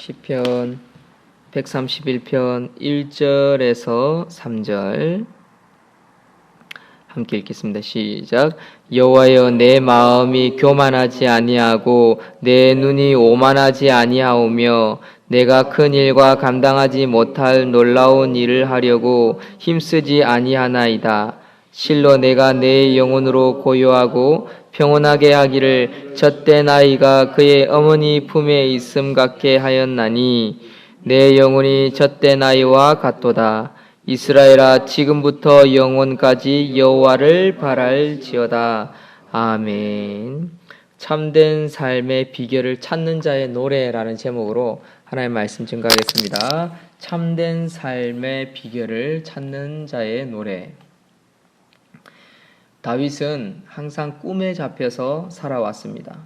시편 131편 1절에서 3절 함께 읽겠습니다. 시작. 여호와여 내 마음이 교만하지 아니하고 내 눈이 오만하지 아니하오며 내가 큰 일과 감당하지 못할 놀라운 일을 하려고 힘쓰지 아니하나이다. 실로 내가 내 영혼으로 고요하고 평온하게 하기를 젖된 아이가 그의 어머니 품에 있음 같게 하였나니 내 영혼이 젖된 아이와 같도다. 이스라엘아 지금부터 영원까지 여호와를 바랄지어다. 아멘. 참된 삶의 비결을 찾는 자의 노래라는 제목으로 하나님의 말씀 증가하겠습니다. 참된 삶의 비결을 찾는 자의 노래. 다윗은 항상 꿈에 잡혀서 살아왔습니다.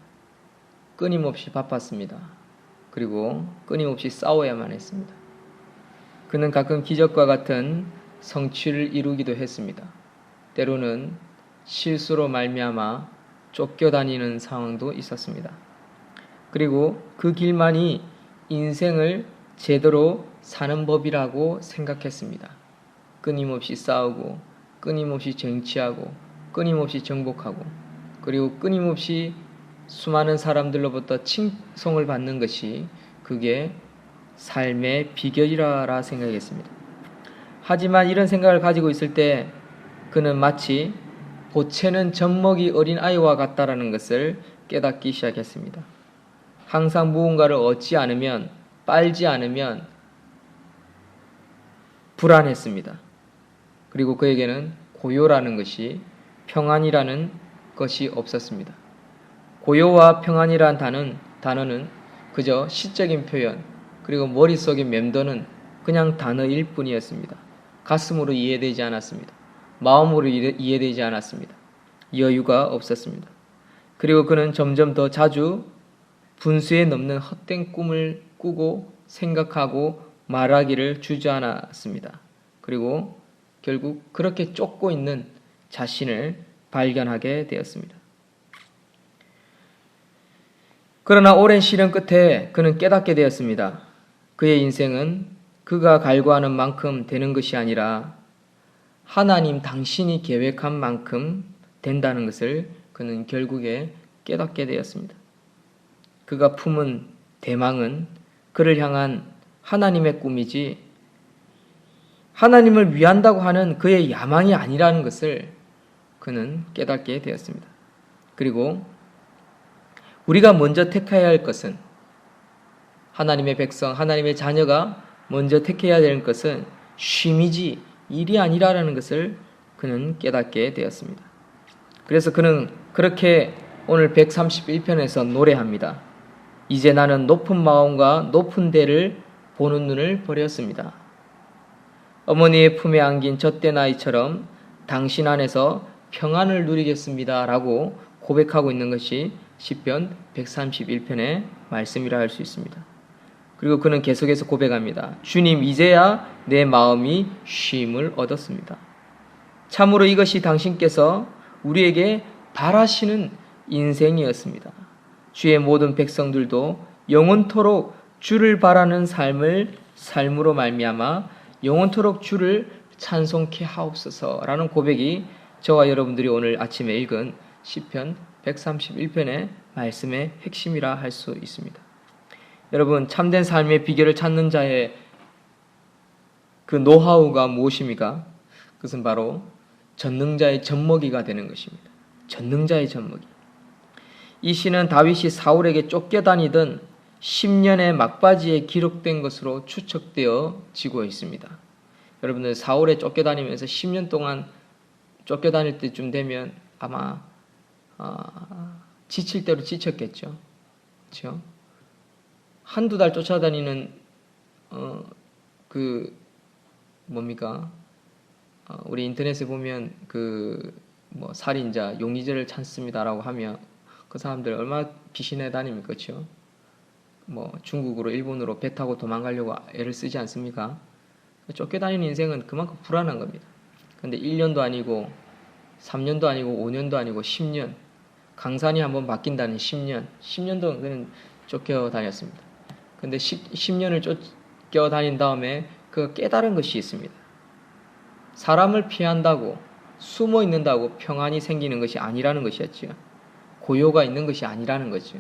끊임없이 바빴습니다. 그리고 끊임없이 싸워야만 했습니다. 그는 가끔 기적과 같은 성취를 이루기도 했습니다. 때로는 실수로 말미암아 쫓겨다니는 상황도 있었습니다. 그리고 그 길만이 인생을 제대로 사는 법이라고 생각했습니다. 끊임없이 싸우고 끊임없이 쟁취하고 끊임없이 정복하고 그리고 끊임없이 수많은 사람들로부터 칭송을 받는 것이 그게 삶의 비결이라 생각했습니다. 하지만 이런 생각을 가지고 있을 때 그는 마치 보채는 젖먹이 어린 아이와 같다라는 것을 깨닫기 시작했습니다. 항상 무언가를 얻지 않으면 빨지 않으면 불안했습니다. 그리고 그에게는 고요라는 것이 평안이라는 것이 없었습니다. 고요와 평안이란 단어는, 단어는 그저 시적인 표현, 그리고 머릿속에 맴도는 그냥 단어일 뿐이었습니다. 가슴으로 이해되지 않았습니다. 마음으로 이해되지 않았습니다. 여유가 없었습니다. 그리고 그는 점점 더 자주 분수에 넘는 헛된 꿈을 꾸고 생각하고 말하기를 주저앉았습니다. 그리고 결국 그렇게 쫓고 있는 자신을 발견하게 되었습니다. 그러나 오랜 시련 끝에 그는 깨닫게 되었습니다. 그의 인생은 그가 갈구하는 만큼 되는 것이 아니라 하나님 당신이 계획한 만큼 된다는 것을 그는 결국에 깨닫게 되었습니다. 그가 품은 대망은 그를 향한 하나님의 꿈이지 하나님을 위한다고 하는 그의 야망이 아니라는 것을 그는 깨닫게 되었습니다. 그리고 우리가 먼저 택해야 할 것은 하나님의 백성, 하나님의 자녀가 먼저 택해야 되는 것은 쉼이지 일이 아니라는 것을 그는 깨닫게 되었습니다. 그래서 그는 그렇게 오늘 131편에서 노래합니다. 이제 나는 높은 마음과 높은 데를 보는 눈을 버렸습니다. 어머니의 품에 안긴 젖된 아이처럼 당신 안에서 평안을 누리겠습니다. 라고 고백하고 있는 것이 10편 131편의 말씀이라 할 수 있습니다. 그리고 그는 계속해서 고백합니다. 주님, 이제야 내 마음이 쉼을 얻었습니다. 참으로 이것이 당신께서 우리에게 바라시는 인생이었습니다. 주의 모든 백성들도 영원토록 주를 바라는 삶을 삶으로 말미암아 영원토록 주를 찬송케 하옵소서라는 고백이 저와 여러분들이 오늘 아침에 읽은 시편 131편의 말씀의 핵심이라 할 수 있습니다. 여러분 참된 삶의 비결을 찾는 자의 그 노하우가 무엇입니까? 그것은 바로 전능자의 젖먹이가 되는 것입니다. 전능자의 젖먹이. 이 시는 다윗이 사울에게 쫓겨다니던 10년의 막바지에 기록된 것으로 추측되어 지고 있습니다. 여러분들 사울에 쫓겨다니면서 10년 동안 쫓겨다닐 때쯤 되면 아마 어, 지칠 대로 지쳤겠죠. 그렇죠? 한두 달 쫓아다니는 어, 그 뭡니까? 어, 우리 인터넷에 보면 그 뭐 살인자 용의자를 찾습니다라고 하면 그 사람들 얼마나 비신해 다닙니까, 그렇죠? 뭐 중국으로 일본으로 배 타고 도망가려고 애를 쓰지 않습니까? 쫓겨다니는 인생은 그만큼 불안한 겁니다. 근데 1년도 아니고 3년도 아니고 5년도 아니고 10년 강산이 한번 바뀐다는 10년 10년 동안 그는 쫓겨 다녔습니다. 근데 10, 10 년을 쫓겨 다닌 다음에 그 깨달은 것이 있습니다. 사람을 피한다고 숨어 있는다고 평안이 생기는 것이 아니라는 것이었지요. 고요가 있는 것이 아니라는 거죠.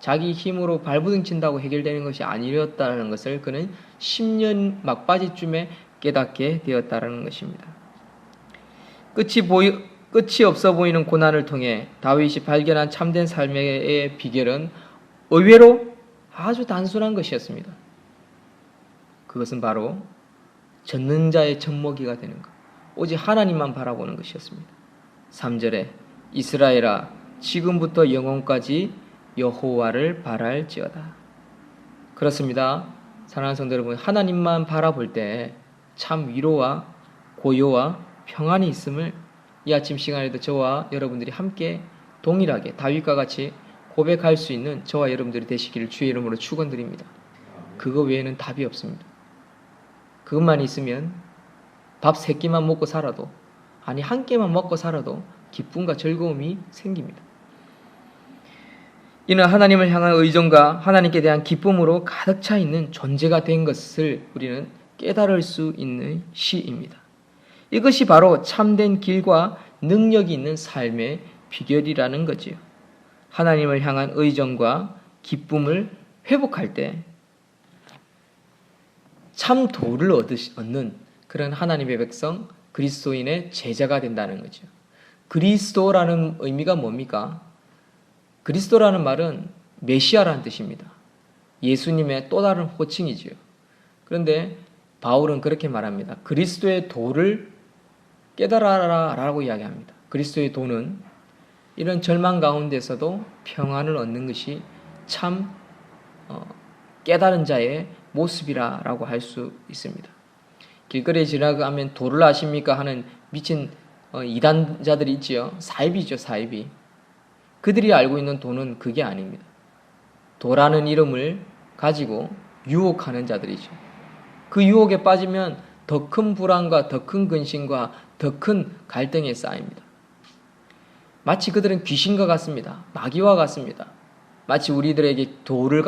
자기 힘으로 발부둥 친다고 해결되는 것이 아니었다는 것을 그는 10년 막바지쯤에 깨닫게 되었다는 것입니다. 끝이 보이 끝이 없어 보이는 고난을 통해 다윗이 발견한 참된 삶의 비결은 의외로 아주 단순한 것이었습니다. 그것은 바로 젖는 자의 젖먹이가 되는 것. 오직 하나님만 바라보는 것이었습니다. 3절에 이스라엘아 지금부터 영원까지 여호와를 바랄지어다. 그렇습니다. 사랑하는 성도 여러분, 하나님만 바라볼 때 참 위로와 고요와 평안이 있음을 이 아침 시간에도 저와 여러분들이 함께 동일하게 다윗과 같이 고백할 수 있는 저와 여러분들이 되시기를 주의 이름으로 축원드립니다. 그거 외에는 답이 없습니다. 그것만 있으면 밥 세 끼만 먹고 살아도 아니 한 끼만 먹고 살아도 기쁨과 즐거움이 생깁니다. 이는 하나님을 향한 의존과 하나님께 대한 기쁨으로 가득 차 있는 존재가 된 것을 우리는 깨달을 수 있는 시입니다. 이것이 바로 참된 길과 능력이 있는 삶의 비결이라는 거지요. 하나님을 향한 의존과 기쁨을 회복할 때 참 도를 얻는 그런 하나님의 백성 그리스도인의 제자가 된다는 거죠. 그리스도라는 의미가 뭡니까? 그리스도라는 말은 메시아라는 뜻입니다. 예수님의 또 다른 호칭이지요. 그런데 바울은 그렇게 말합니다. 그리스도의 도를 깨달아라라고 이야기합니다. 그리스도의 도는 이런 절망 가운데서도 평안을 얻는 것이 참 어, 깨달은 자의 모습이라라고 할 수 있습니다. 길거리에 지나가면 도를 아십니까 하는 미친 어, 이단자들이 있지요. 사입이죠, 사입이. 그들이 알고 있는 도는 그게 아닙니다. 도라는 이름을 가지고 유혹하는 자들이죠. 그 유혹에 빠지면 더 큰 불안과 더 큰 근심과 더 큰 갈등에 쌓입니다. 마치 그들은 귀신과 같습니다. 마귀와 같습니다. 마치 우리들에게 도를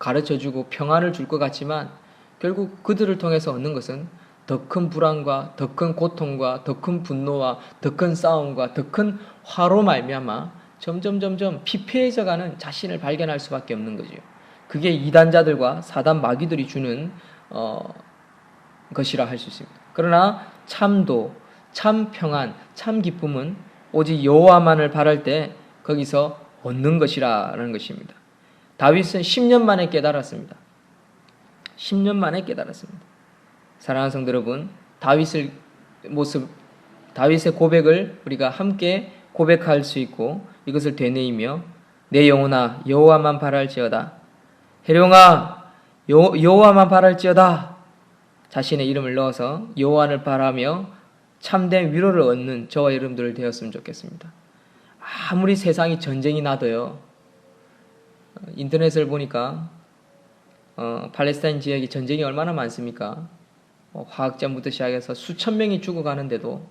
가르쳐 주고 평안을 줄 것 같지만 결국 그들을 통해서 얻는 것은 더 큰 불안과 더 큰 고통과 더 큰 분노와 더 큰 싸움과 더 큰 화로 말미암아 점점 점점 피폐해져 가는 자신을 발견할 수밖에 없는 거죠. 그게 이단자들과 사단 마귀들이 주는 어, 것이라 할 수 있습니다. 그러나 참도, 참 평안, 참 기쁨은 오직 여호와만을 바랄 때 거기서 얻는 것이라는 것입니다. 다윗은 10년 만에 깨달았습니다. 10년 만에 깨달았습니다. 사랑하는 성도 여러분, 다윗의 모습, 다윗의 고백을 우리가 함께 고백할 수 있고 이것을 되뇌이며 내 영혼아 여호와만 바랄지어다. 해룡아 여호와만 바랄지어다. 자신의 이름을 넣어서 여호와를 바라며 참된 위로를 얻는 저와 여러분들 되었으면 좋겠습니다. 아무리 세상이 전쟁이 나도요. 인터넷을 보니까 어, 팔레스타인 지역이 전쟁이 얼마나 많습니까? 어, 화학장부터 시작해서 수천 명이 죽어가는데도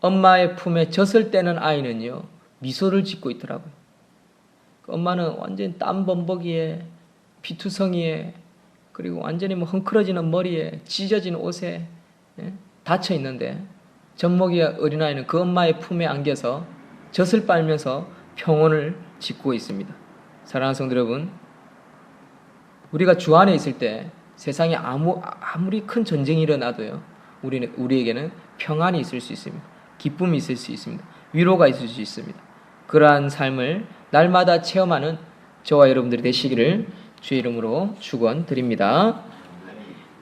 엄마의 품에 젖을 때는 아이는요 미소를 짓고 있더라고요. 그 엄마는 완전 땀 범벅이에 피투성이에 그리고 완전히 뭐 헝클어지는 머리에 찢어진 옷에 예? 닫혀 있는데 젖먹이 어린아이는 그 엄마의 품에 안겨서 젖을 빨면서 평온을 짓고 있습니다. 사랑하는 성도 여러분, 우리가 주 안에 있을 때 세상에 아무 아무리 큰 전쟁이 일어나도요, 우리는 우리에게는 평안이 있을 수 있습니다. 기쁨이 있을 수 있습니다. 위로가 있을 수 있습니다. 그러한 삶을 날마다 체험하는 저와 여러분들이 되시기를 주의 이름으로 축원드립니다.